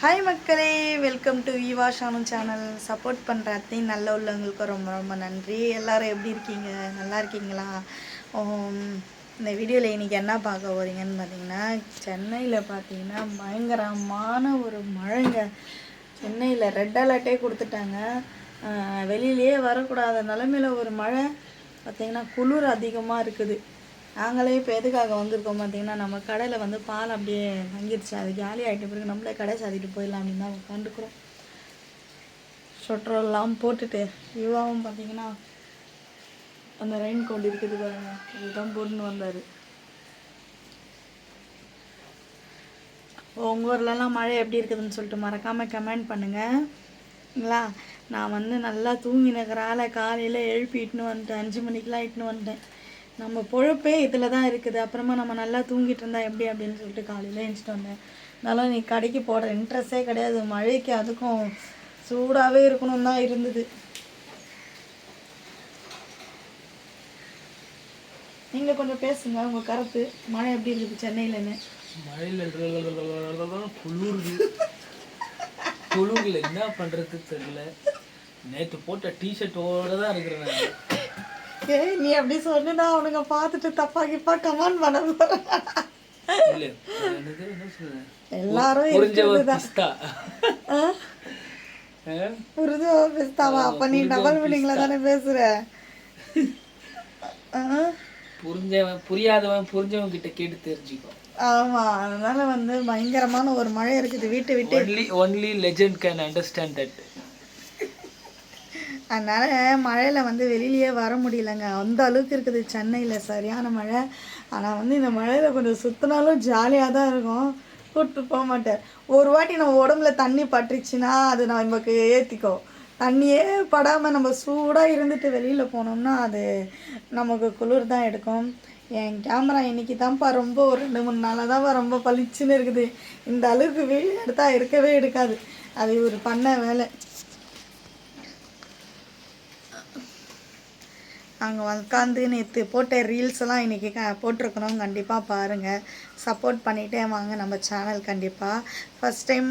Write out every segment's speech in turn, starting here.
Hi மக்களே. Welcome to Eva Shanu channel support பண்ணுற அத்தையும் நல்ல உள்ளவங்களுக்கு ரொம்ப ரொம்ப நன்றி. எல்லோரும் எப்படி இருக்கீங்க? நல்லா இருக்கீங்களா? இந்த வீடியோவில் இன்றைக்கி என்ன பார்க்க போகிறீங்கன்னு பார்த்தீங்கன்னா சென்னையில் பார்த்தீங்கன்னா பயங்கரமான ஒரு மழைங்க. சென்னையில் ரெட் அலர்ட்டே கொடுத்துட்டாங்க. வெளியிலேயே வரக்கூடாத நிலமையில ஒரு மழை. பார்த்தீங்கன்னா குளிர் அதிகமாக இருக்குது. நாங்களே இப்போ எதுக்காக வந்திருக்கோம் பார்த்தீங்கன்னா நம்ம கடையில் வந்து பால் அப்படியே தங்கிடுச்சு அது காலி ஆகிட்ட பிறகு நம்மளே கடை சாத்திட்டு போயிடலாம் அப்படின்னு தான் உட்காந்துக்கிறோம் சொட்டரெல்லாம் போட்டுட்டு யுவாவும் பார்த்தீங்கன்னா அந்த ரெயின் கோட் இருக்குது பாருங்க இதுதான் போட்டுன்னு வந்தார். உங்கள் ஊர்லலாம் மழை எப்படி இருக்குதுன்னு சொல்லிட்டு மறக்காமல் கமெண்ட் பண்ணுங்கங்களா நான் வந்து நல்லா தூங்கினக்கிறால காலையில் எழுப்பி இட்டுன்னு வந்துட்டேன். அஞ்சு மணிக்கெலாம் இட்டுன்னு வந்துட்டேன். நம்ம பொழப்பே இதில் தான் இருக்குது. அப்புறமா நம்ம நல்லா தூங்கிட்டு இருந்தா எப்படி அப்படின்னு சொல்லிட்டு காலையில் எழுந்துட்டு வந்தேன். அதனால நீ கடைக்கு போடுற இன்ட்ரெஸ்டே கிடையாது. மழைக்கு அதுக்கும் சூடாகவே இருக்கணும் தான் இருந்தது. நீங்கள் கொஞ்சம் பேசுங்க. உங்கள் கருத்து. மழை எப்படி இருக்குது சென்னையிலன்னு? மழையில் குளிருது. குளிரில் என்ன பண்ணுறது தெரியல. நேற்று போட்ட டிஷர்ட்டோட தான் இருக்கிறேன் ஏய் நீ அப்படி சொன்னா அவனுங்க பார்த்துட்டு தப்பா கிப்பா கமெண்ட் பண்ண எல்லாரும்? புரிஞ்சு பேசுதாவா அப்ப நீ டபுள் மீனிங்ல தானே பேசுற? புரிஞ்சவன் புரியாதவன் புரிஞ்சவன் கிட்ட கேட்டு தெரிஞ்சுக்கோ. ஆமா அதனால வந்து பயங்கரமான ஒரு மழை இருக்குது வீட்டை விட்டு. Only only legend can understand that அதனால் மழையில் வந்து வெளியிலேயே வர முடியலங்க. அந்த அளவுக்கு இருக்குது சென்னையில் சரியான மழை. ஆனால் வந்து இந்த மழையில் கொஞ்சம் சுற்றினாலும் ஜாலியாக தான் இருக்கும். கூப்பிட்டு போக மாட்டேன் ஒரு வாட்டி நம்ம உடம்புல தண்ணி பட்டுருச்சுன்னா அது நமக்கு ஏற்றிக்கோ தண்ணியே படாமல் நம்ம சூடாக இருந்துட்டு வெளியில் போனோம்னா அது நமக்கு குளிர் தான் எடுக்கும். என் கேமரா இன்னைக்கு தான்ப்பா ரொம்ப ஒரு ரெண்டு மூணு நாளாக தான்ப்பா ரொம்ப பளிச்சுன்னு இருக்குது. இந்த அளவுக்கு வீடு எடுத்தால் இருக்கவே எடுக்காது. அது ஒரு பண்ண வேலை. அங்கே உட்காந்து நேற்று போட்ட ரீல்ஸ் எல்லாம் இன்றைக்கி க போட்டிருக்கணும். கண்டிப்பாக பாருங்கள் சப்போர்ட் பண்ணிகிட்டே வாங்க நம்ம சேனல் கண்டிப்பாக ஃபஸ்ட் டைம்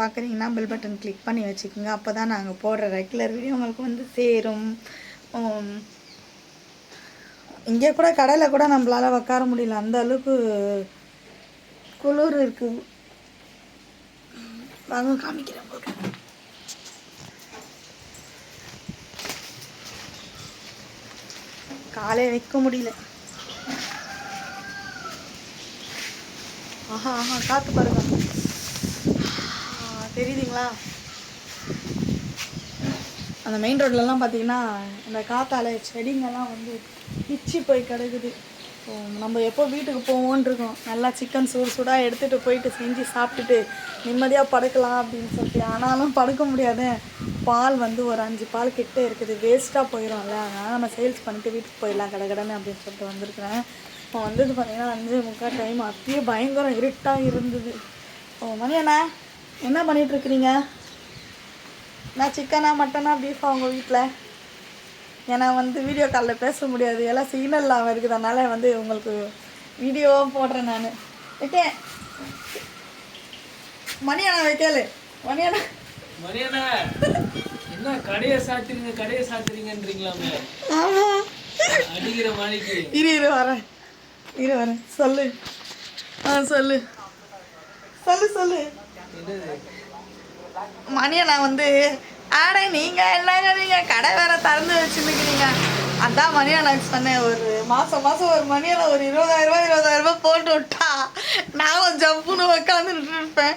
பார்க்குறீங்கன்னா பெல் பட்டன் கிளிக் பண்ணி வச்சுக்கோங்க. அப்போ தான் நாங்கள் போடுற ரெகுலர் வீடியோ உங்களுக்கு வந்து சேரும். இங்கே கூட கடையில் கூட நம்மளால் உட்கார முடியல. அந்த அளவுக்கு குளிர் இருக்குது வாங்க காமிக்கிறேன் உங்களுக்கு. காலே வைக்க முடியல. ஆஹா ஆஹா காத்து பாருங்க. தெரியுதுங்களா? அந்த மெயின் ரோட்லலாம் பார்த்தீங்கன்னா இந்த காத்தால செடிங்கெல்லாம் வந்து பிச்சு போய் கிடக்குது. நம்ம எப்போ வீட்டுக்கு போவோன்னு இருக்கோம். நல்லா சிக்கன் சூடு சூடாக எடுத்துகிட்டு போயிட்டு செஞ்சு சாப்பிட்டுட்டு நிம்மதியாக படுக்கலாம் அப்படின்னு சொல்லிட்டு. ஆனாலும் படுக்க முடியாது. பால் வந்து ஒரு அஞ்சு பால் கிட்டே இருக்குது. வேஸ்ட்டாக போயிடும்ல. அதனால் நம்ம சேல்ஸ் பண்ணிட்டு வீட்டுக்கு போயிடலாம். கடை கடைன்னு அப்படின்னு சொல்லிட்டு வந்திருக்கிறேன். இப்போ வந்தது பார்த்தீங்கன்னா அஞ்சு முக்கால் டைம் அப்பயே பயங்கரம் இருட்டாக இருந்தது. ஓ மணி அண்ணா என்ன பண்ணிகிட்ருக்குறீங்க இருக்கிறீங்க? நான் சிக்கனா மட்டனா பீஃபா உங்கள் வீட்டில் ஏன்னா வந்து வீடியோ காலில் பேச முடியாது. எல்லாம் சிக்னல் இல்லாமல் இருக்குது அதனால வந்து உங்களுக்கு வீடியோவாக போடுறேன் நான். வைக்கேன் மணி அண்ணா வைக்கலு மணி அண்ணா மரியாதை என்ன கடையை சாத்துறீங்க கடையை சாத்துறீங்கன்றீங்களாமே? ஆமாம் அடிக்கிற மணிக்கு. இரு இரு வரேன். இரு வரேன். சொல்லு. ஆ சொல்லு. சொல்லு சொல்லு. என்னது? மணியை நான் வந்து ஆடை நீங்கள் என்னங்க நீங்கள் கடை வேற திறந்து வச்சுருக்கிறீங்க அதான் மணியை நான் சொன்னேன் ஒரு மாதம் மாதம் ஒரு மணியை ஒரு இருபதாயிரம் ரூபாய் இருபதாயிரம் ரூபாய் போட்டு விட்டா நானும் ஜம்ப்புன்னு உட்காந்துட்டு இருப்பேன்.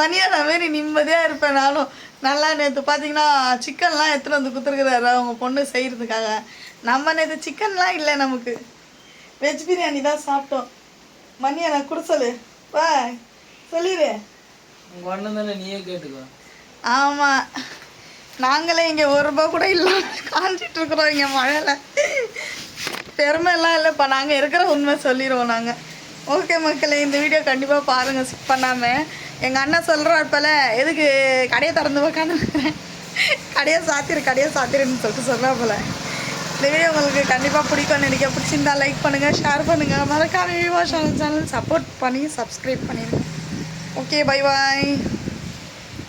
மணியை நான் மாரி நிம்மதியாக இருப்பேன் நானும். நல்லா நேற்று பார்த்தீங்கன்னா சிக்கன்லாம் எடுத்துகிட்டு வந்து கொடுத்துருக்குறாரு. அவங்க பொண்ணு செய்கிறதுக்காக நம்ம நேற்று சிக்கன்லாம் இல்லை நமக்கு. வெஜ் பிரியாணி தான் சாப்பிட்டோம். மணியை நான் குடு சொல்லு. வா சொல்லிடு உங்க அண்ணன் தானே நீயே கேட்டுக்கோ. ஆமாம் நாங்களே இங்கே ஒரு ரூபா கூட இல்லாம காஞ்சிட்டு இருக்கிறோம் இங்கே மழையில். பெருமை எல்லாம் இல்லைப்பா. நாங்கள் இருக்கிற உண்மை சொல்லிடுவோம் நாங்கள் ஓகே மக்களே இந்த வீடியோ கண்டிப்பாக பாருங்கள் ஸ்கிப் பண்ணாமல் எங்கள் அண்ணன் சொல்கிறாப்பல எதுக்கு கடையை திறந்து உக்காந்துருக்கிறேன் கடையை சாத்திரு கடையை சாத்திருன்னு சொல்லிட்டு சொல்கிறாப்பல இந்த வீடியோ உங்களுக்கு கண்டிப்பாக பிடிக்கும்னு நினைக்க பிடிச்சிருந்தா லைக் பண்ணுங்கள் ஷேர் பண்ணுங்கள் மறக்காம விவா சேனல் சேனல் சப்போர்ட் பண்ணி சப்ஸ்கிரைப் பண்ணிடுங்க ஓகே பை பாய்